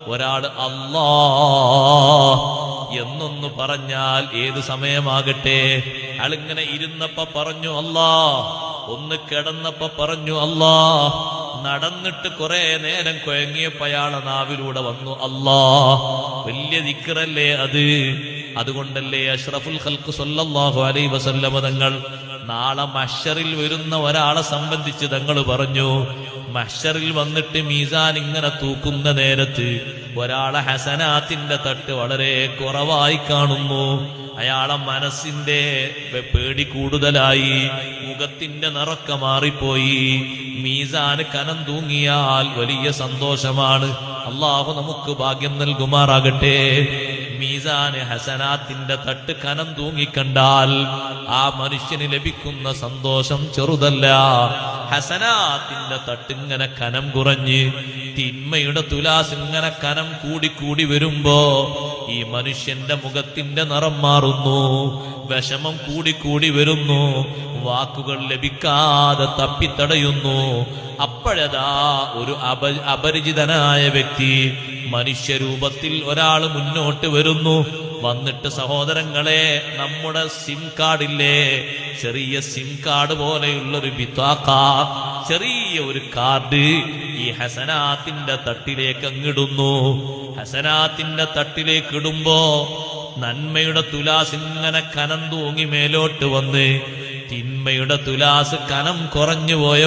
ഒരാൾ അല്ലാ എന്നൊന്ന് പറഞ്ഞാൽ ഏത് സമയമാകട്ടെ? അയാളിങ്ങനെ ഇരുന്നപ്പ പറഞ്ഞു അല്ലാ ഒന്ന് കിടന്നപ്പ പറഞ്ഞു അല്ലാ നടന്നിട്ട് കുറെ നേരം കുഴങ്ങിയപ്പോ അയാളെ നാവിലൂടെ വന്നു അല്ലാ വലിയ ദിക്കറല്ലേ അത്? അതുകൊണ്ടല്ലേ അഷ്റഫുൽ ഹൽക്ക് സൊല്ലാഹു അലൈ വസല്ലമ തങ്ങൾ നാളെ മഷറിൽ വരുന്ന ഒരാളെ സംബന്ധിച്ച് തങ്ങൾ പറഞ്ഞു മഷറിൽ വന്നിട്ട് മീസാൻ ഇങ്ങനെ തൂക്കുന്ന നേരത്ത് ഒരാളെ ഹസനാത്തിന്റെ തട്ട് വളരെ കുറവായി കാണുന്നു. അയാളെ മനസ്സിന്റെ പേടി കൂടുതലായി മുഖത്തിന്റെ നിറക്ക മാറിപ്പോയി. മീസാന് കനം തൂങ്ങിയാൽ വലിയ സന്തോഷമാണ്. അള്ളാഹു നമുക്ക് ഭാഗ്യം നൽകുമാറാകട്ടെ. മീസാന് ഹസനാത്തിന്റെ തട്ട് കനം തൂങ്ങിക്കണ്ടാൽ ആ മനുഷ്യന് ലഭിക്കുന്ന സന്തോഷം ചെറുതല്ല. ഹസനാത്തിന്റെ തട്ടിങ്ങനെ കനം കുറഞ്ഞ് തിന്മയുടെ തുലാസ് ഇങ്ങനെ കനം കൂടിക്കൂടി കൂടി വരുമ്പോ ഈ മനുഷ്യന്റെ മുഖത്തിന്റെ നിറം മാറുന്നു വിഷമം കൂടി കൂടി വരുന്നു വാക്കുകൾ ലഭിക്കാതെ തപ്പിത്തടയുന്നു. അപ്പോഴതാ ഒരു അപ അപരിചിതനായ വ്യക്തി മനുഷ്യരൂപത്തിൽ ഒരാൾ മുന്നോട്ട് വരുന്നു. വന്നിട്ട് സഹോദരങ്ങളെ നമ്മുടെ സിം കാർഡില്ലേ ചെറിയ സിം കാർഡ് പോലെയുള്ള ഒരു ബിത്താക്ക ചെറിയ ഒരു കാർഡ് ഈ ഹസനാത്തിന്റെ തട്ടിലേക്ക് അങ്ങിടുന്നു. ഹസനാത്തിന്റെ തട്ടിലേക്ക് ഇടുമ്പോ നന്മയുടെ തുലാസ് ഇങ്ങനെ കനം തൂങ്ങി മേലോട്ട് വന്ന് തിന്മയുടെ തുലാസ് കനം കുറഞ്ഞു പോയ